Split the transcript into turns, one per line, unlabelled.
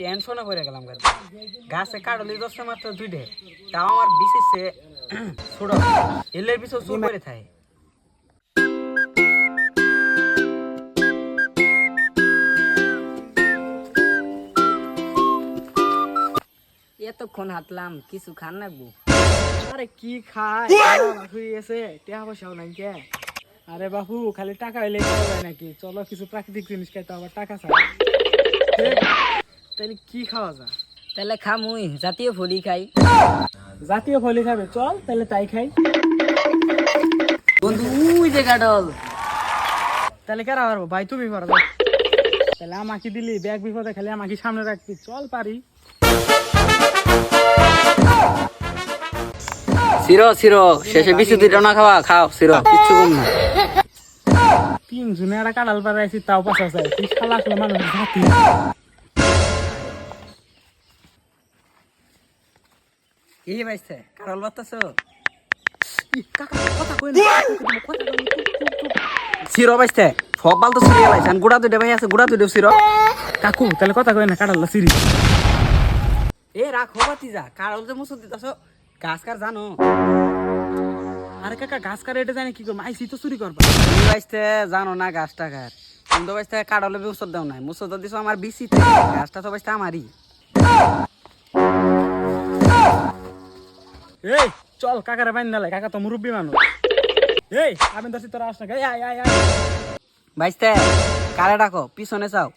টেনশনে করে গেলাম গাছ গাছে কাটলি দশটা মাত্র দুইটে। তাও আমার বিশেষে ছোট। এলের পিছু চুর করে থাকে
এতক্ষণ হাঁটলাম কিছু খান নাকবো
আরে কি খায়? হয়ে গেছে টাকা পয়সাও নাই কে? আরে বাপু খালি টাকা হইলে নাকি? চলো কিছু প্রাকৃতিক জিনিস খাইতে আবার টাকা চাই। তাহলে কি খাওয়া যায়?
তাহলে খামুই জাতীয় ফলি খাই।
জাতীয় ফলি খাবে চল তাহলে তাই খাই।
বন্ধু উই যে গাডল।
তাহলে কেরা পারব? ভাই তুমি পারব তাহলে আমাকে দিলি ব্যাগ বিপদে খালি আমাকে সামনে রাখবি চল পারি।
সিরো সিরো শেষে বিশু দুইটা না খাওয়া খাও সিরো কিচ্ছু কম না।
তিন জনে একটা কাঁড়াল পাড়াইছি তাও পাশা চাই তুই শালা আসলে মানুষ
কি বাইছে কারল বাতাস। সিরো বাইছে সব বাল তো সিরিয়াল আছে গুড়া দুইটা ভাই আছে গুড়া দুইটা সিরো
কাকু তাহলে কথা কই না কাঁড়াল সিরি
এ রাখো বাতি যা কারল যে মুসুর দিতাছ গাছ কার জানো?
আরে কাকা গাছ কাটে এটা জানি কি করব আইসি তো চুরি করবা।
বাইতে জানো না গাছ টাকার তুমি তো বাইতে কারলে মুসুর দাও নাই মুসুর দিছো আমার বিসিতে গাছটা তো বাইতে আমারই।
এই, চল, কাকারে বাইন নালে কাকা তো মুরব্বী মানুষ। এই আমি দশি তোরা আস না আয় আয় আয়।
ভাইস্তে কারে ডাকো? পিছনে চাও।